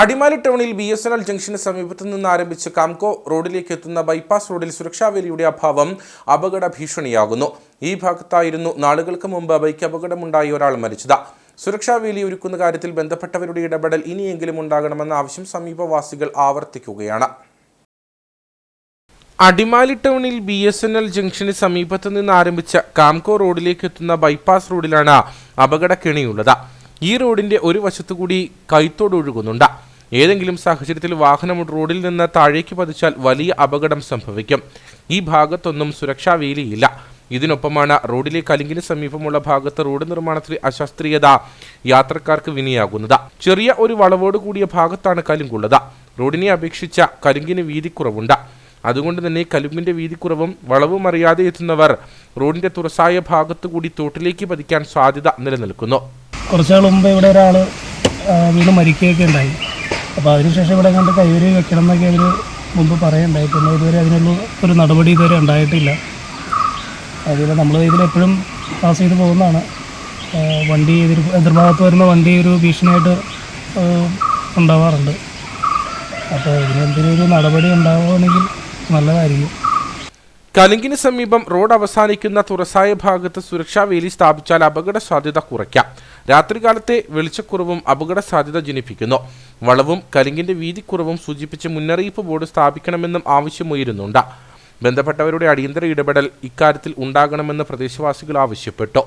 അടിമാലി ടൗണിൽ B S N L ജംഗ്ഷന് സമീപത്തു നിന്ന് ആരംഭിച്ച് കാംകോ റോഡിലേക്ക് എത്തുന്ന ബൈപ്പാസ് റോഡിൽ സുരക്ഷാവേലിയുടെ അഭാവം അപകട ഭീഷണിയാകുന്നു. ഈ ഭാഗത്തായിരുന്നു നാളുകൾക്ക് മുമ്പ് ബൈക്ക് അപകടമുണ്ടായി ഒരാൾ മരിച്ചത്. സുരക്ഷാവേലി ഒരുക്കുന്ന കാര്യത്തിൽ ബന്ധപ്പെട്ടവരുടെ ഇടപെടൽ ഇനിയെങ്കിലും ഉണ്ടാകണമെന്ന ആവശ്യം സമീപവാസികൾ ആവർത്തിക്കുകയാണ്. അടിമാലി ടൗണിൽ ബി എസ് എൻ എൽ ജംഗ്ഷന് സമീപത്ത് നിന്ന് ആരംഭിച്ച കാംകോ റോഡിലേക്ക് എത്തുന്ന ബൈപ്പാസ് റോഡിലാണ് അപകട കെണിയുള്ളത് ഈ റോഡിന്റെ ഒരു വശത്തുകൂടി കൈത്തോട് ഒഴുകുന്നുണ്ട് ഏതെങ്കിലും സാഹചര്യത്തിൽ വാഹനം റോഡിൽ നിന്ന് താഴേക്ക് പതിച്ചാൽ വലിയ അപകടം സംഭവിക്കും. ഈ ഭാഗത്തൊന്നും സുരക്ഷാ വേലിയില്ല. ഇതിനൊപ്പമാണ് റോഡിലെ കലിങ്കിന് സമീപമുള്ള ഭാഗത്ത് റോഡ് നിർമ്മാണത്തിലെ അശാസ്ത്രീയത യാത്രക്കാർക്ക് വിനിയാകുന്നത്. ചെറിയ ഒരു വളവോട് കൂടിയ ഭാഗത്താണ് കലിങ്കുള്ളത്. റോഡിനെ അപേക്ഷിച്ച കലിങ്കിന് വീതിക്കുറവുണ്ട്. അതുകൊണ്ട് തന്നെ കലിമ്പിന്റെ വീതിക്കുറവും വളവും അറിയാതെ എത്തുന്നവർ റോഡിന്റെ തുറസായ ഭാഗത്ത് കൂടി തോട്ടിലേക്ക് പതിക്കാൻ സാധ്യത നിലനിൽക്കുന്നു. കുറച്ചാൾ മുമ്പ് ഇവിടെ ഒരാൾ വീണ് മരിക്കുകയൊക്കെ ഉണ്ടായി. അപ്പോൾ അതിനുശേഷം ഇവിടെ കണ്ട് കൈവരി വെക്കണം എന്നൊക്കെ അവർ മുമ്പ് പറയുണ്ടായി. പിന്നെ ഇതുവരെ അതിനുള്ള ഒരു നടപടി ഇതുവരെ ഉണ്ടായിട്ടില്ല. അതുപോലെ നമ്മൾ ഇതിലെപ്പോഴും പാസ് ചെയ്ത് പോകുന്നതാണ്. വണ്ടി എതിർ എതിർഭാഗത്ത് വരുന്ന വണ്ടി ഒരു ഭീഷണിയായിട്ട് ഉണ്ടാവാറുണ്ട്. അപ്പോൾ ഇതിനെന്തെങ്കിലും ഒരു നടപടി ഉണ്ടാവുകയാണെങ്കിൽ നല്ലതായിരിക്കും. കലിങ്കിന് സമീപം റോഡ് അവസാനിക്കുന്ന തുറസായ ഭാഗത്ത് സുരക്ഷാ വേലി സ്ഥാപിച്ചാൽ അപകട സാധ്യത കുറയ്ക്കാം. രാത്രികാലത്തെ വെളിച്ചക്കുറവും അപകട സാധ്യത ജനിപ്പിക്കുന്നു. വളവും കലിങ്കിന്റെ വീതിക്കുറവും സൂചിപ്പിച്ച് മുന്നറിയിപ്പ് ബോർഡ് സ്ഥാപിക്കണമെന്നും ആവശ്യമുയരുന്നുണ്ട്. ബന്ധപ്പെട്ടവരുടെ അടിയന്തര ഇടപെടൽ ഇക്കാര്യത്തിൽ ഉണ്ടാകണമെന്ന് പ്രദേശവാസികൾ ആവശ്യപ്പെട്ടു.